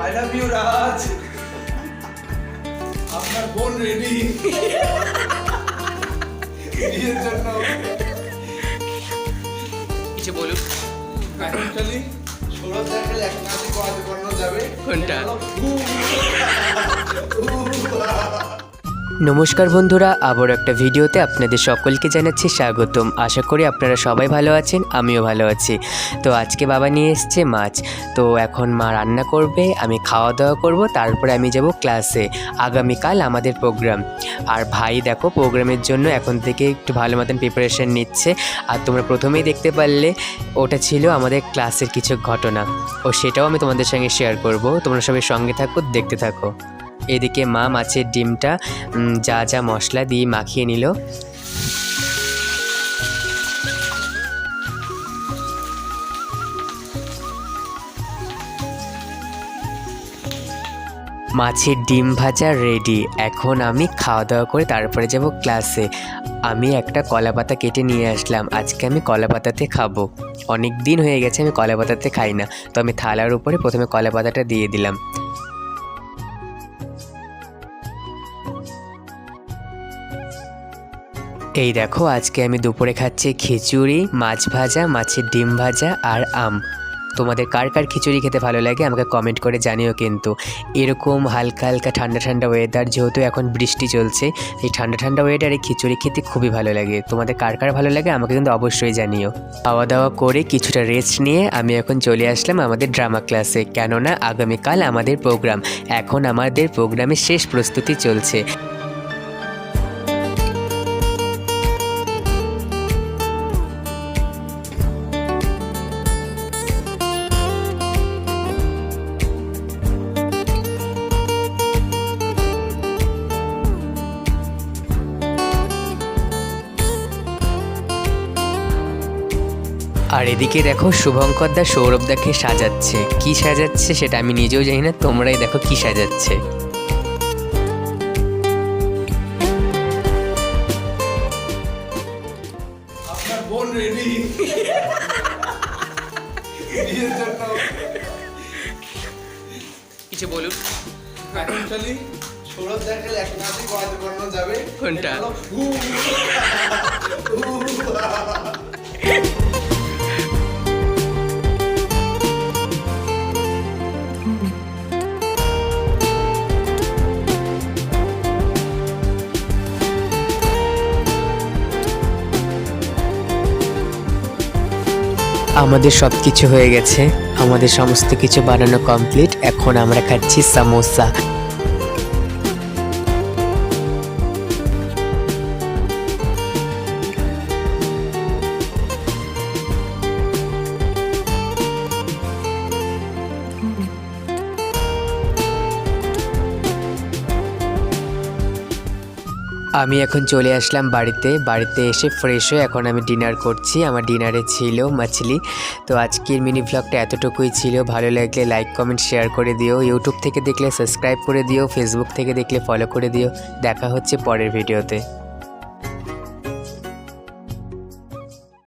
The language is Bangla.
আই লাভ ইউ রাজ আপনার বোন রেডি বিয়ের জন্য কিছু বলুন এখন ষোলো দেখালে এক নাচি করানো যাবে কোনটা? নমস্কার বন্ধুরা আবার একটা ভিডিওতে আপনাদের সকলকে জানাচ্ছি স্বাগতম। আশা করি আপনারা সবাই ভালো আছেন, আমিও ভালো আছি। তো আজকে বাবা নিয়ে এসছে মাছ। তো এখন মা রান্না করবে, আমি খাওয়া দাওয়া করব, তারপরে আমি যাব ক্লাসে। আগামীকাল আমাদের প্রোগ্রাম। আর ভাই দেখো, প্রোগ্রামের জন্য এখন থেকে একটু ভালো মতন প্রিপারেশন নিচ্ছে। আর তোমরা প্রথমেই দেখতে পারলে, ওটা ছিল আমাদের ক্লাসের কিছু ঘটনা। ও সেটাও আমি তোমাদের সঙ্গে শেয়ার করব। তোমরা সবাই সঙ্গে থাকো, দেখতে থাকো। এদিকে মা মাছের ডিমটা যা যা মশলা দিয়ে মাখিয়ে নিল। মাছের ডিম ভাজা রেডি এখন আমি খাওয়া দাওয়া করে তারপরে যাব ক্লাসে আমি একটা কলা পাতা কেটে নিয়ে আসলাম। আজকে আমি কলা পাতাতে খাব। অনেক দিন হয়ে গেছে আমি কলা পাতাতে খাই না। তো আমি থালার উপরে প্রথমে কলা পাতাটা দিয়ে দিলাম। এই দেখো, আজকে আমি দুপুরে খাচ্ছি খিচুড়ি, মাছ ভাজা, মাছের ডিম ভাজা আর আম। তোমাদের কার কার খিচুড়ি খেতে ভালো লাগে আমাকে কমেন্ট করে জানিও কিন্তু। এরকম হালকা হালকা ঠান্ডা ঠান্ডা ওয়েদার যেহেতু এখন বৃষ্টি চলছে, এই ঠান্ডা ঠান্ডা ওয়েদারে খিচুড়ি খেতে খুবই ভালো লাগে। তোমাদের কার কার ভালো লাগে আমাকে কিন্তু অবশ্যই জানিও। খাওয়া দাওয়া করে কিছুটা রেস্ট নিয়ে আমি এখন চলে আসলাম আমাদের ড্রামা ক্লাসে কেননা আগামীকাল আমাদের প্রোগ্রাম এখন আমাদের প্রোগ্রামের শেষ প্রস্তুতি চলছে। আর এদিকে দেখো শুভঙ্কর দা সৌরভ দাকে সাজাচ্ছে। কি সাজাচ্ছে সেটা আমি নিজেও জানি না তোমরাই দেখো কি সাজাচ্ছে। কিছু বলুন। সৌরভ দেখালে এক নাচি করানো যাবে। কোনটা? আমাদের সব কিছু হয়ে গেছে। আমাদের সমস্ত কিছু বানানো কমপ্লিট এখন আমরা খাচ্ছি সামোসা। আমি এখন চলে আসলাম বাড়িতে। বাড়িতে এসে ফ্রেশ হয়ে এখন আমি ডিনার করছি। আমার ডিনারে ছিল মাছলি। তো আজকের মিনি ব্লগটা এতটুকুই ছিল। ভালো লাগলে লাইক কমেন্ট শেয়ার করে দিও। ইউটিউব থেকে দেখলে সাবস্ক্রাইব করে দিও। ফেসবুক থেকে দেখলে ফলো করে দিও। দেখা হচ্ছে পরের ভিডিওতে